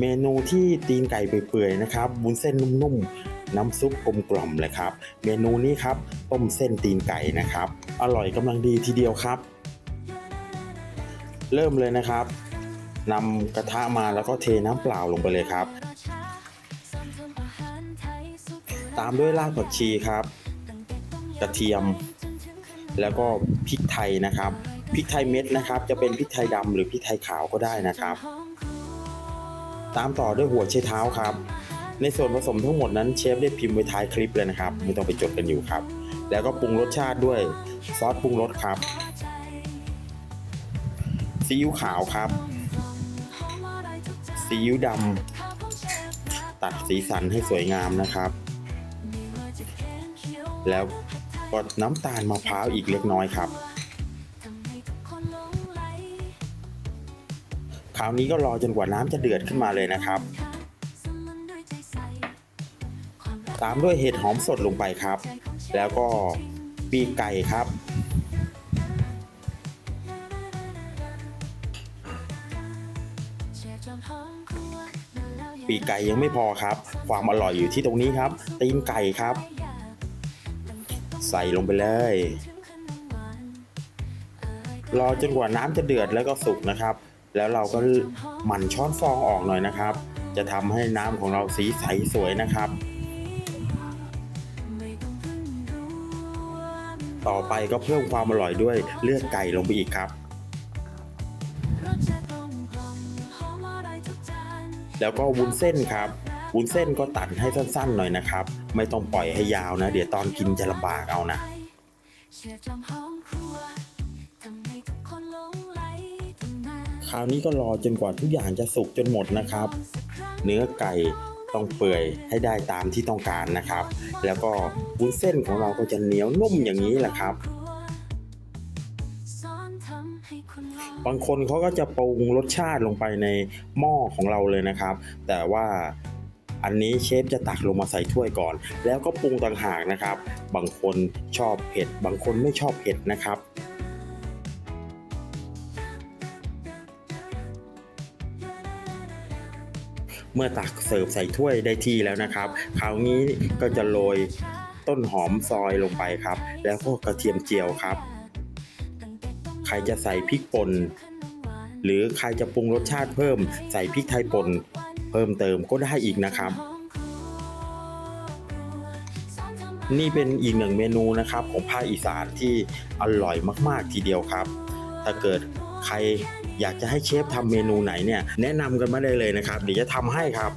เมนูที่ตีนไก่เปื่อยๆนะครับบุ้นเส้นนุ่มๆ น้ำซุปกลมกล่อมเลยครับ เมนูนี้ครับต้มเส้นตีนไก่นะครับ อร่อยกำลังดีทีเดียวครับ เริ่มเลยนะครับนำกระทะมาแล้วก็เทน้ำเปล่าลงไปเลยครับ ตามด้วยรากผักชีครับ กระเทียม แล้วก็พริกไทยนะครับพริกไทยเม็ดนะครับ จะเป็นพริกไทยดำหรือพริกไทยขาวก็ได้นะครับ ตามต่อด้วยหัวไชเท้าครับ ในส่วนผสมทั้งหมดนั้นเชฟได้พิมพ์ไว้ท้ายคลิปเลยนะครับ ไม่ต้องไปจดกันอยู่ครับ แล้วก็ปรุงรสชาติด้วยซอสปรุงรสครับซีอิ๊วขาวครับซีอิ๊วดำตัดสีสันให้สวยงามนะครับ แล้วก็น้ำตาลมะพร้าวอีกเล็กน้อยครับ ราวนี้ก็รอจนกว่าน้ำจะเดือดขึ้นมาเลยนะครับ ตามด้วยเห็ดหอมสดลงไปครับ แล้วก็ปีกไก่ครับ ปีกไก่ยังไม่พอครับ ความอร่อยอยู่ที่ตรงนี้ครับ ตีนไก่ครับ ใส่ลงไปเลยรอจนกว่าน้ำจะเดือดแล้วก็สุกนะครับ แล้วเราก็หมั่นช้อนฟองออกหน่อยนะครับ จะทำให้น้ำของเราสีใสสวยนะครับ ต่อไปก็เพิ่มความอร่อยด้วยเลือดไก่ลงไปอีกครับ แล้วก็วุ้นเส้นครับวุ้นเส้นก็ตัดให้สั้นๆหน่อยนะครับ ไม่ต้องปล่อยให้ยาวนะ เดี๋ยวตอนกินจะลำบากเอานะ ราวนี้ก็รอจนกว่าทุกอย่างจะสุกจนหมดนะครับ เนื้อไก่ต้องเปื่อยให้ได้ตามที่ต้องการนะครับ แล้วก็วุ้นเส้นของเราก็จะเหนียวนุ่มอย่างนี้แหละครับบางคนเขาก็จะปรุงรสชาติลงไปในหม้อของเราเลยนะครับ แต่ว่าอันนี้เชฟจะตักลงมาใส่ถ้วยก่อน แล้วก็ปรุงต่างหากนะครับ บางคนชอบเผ็ด บางคนไม่ชอบเผ็ดนะครับ เมื่อตักเสิร์ฟใส่ถ้วยได้ที่แล้วนะครับ คราวนี้ก็จะโรยต้นหอมซอยลงไปครับ แล้วก็กระเทียมเจียวครับ ใครจะใส่พริกป่นหรือใครจะปรุงรสชาติเพิ่มใส่พริกไทยป่นเพิ่มเติมก็ได้อีกนะครับ นี่เป็นอีกหนึ่งเมนูนะครับของภาคอีสานที่อร่อยมาก ๆ ทีเดียวครับ ถ้าเกิด ใครอยากจะให้เชฟทำเมนูไหนเนี่ยแนะนำกันมาได้เลยนะครับเดี๋ยวจะทำให้ครับ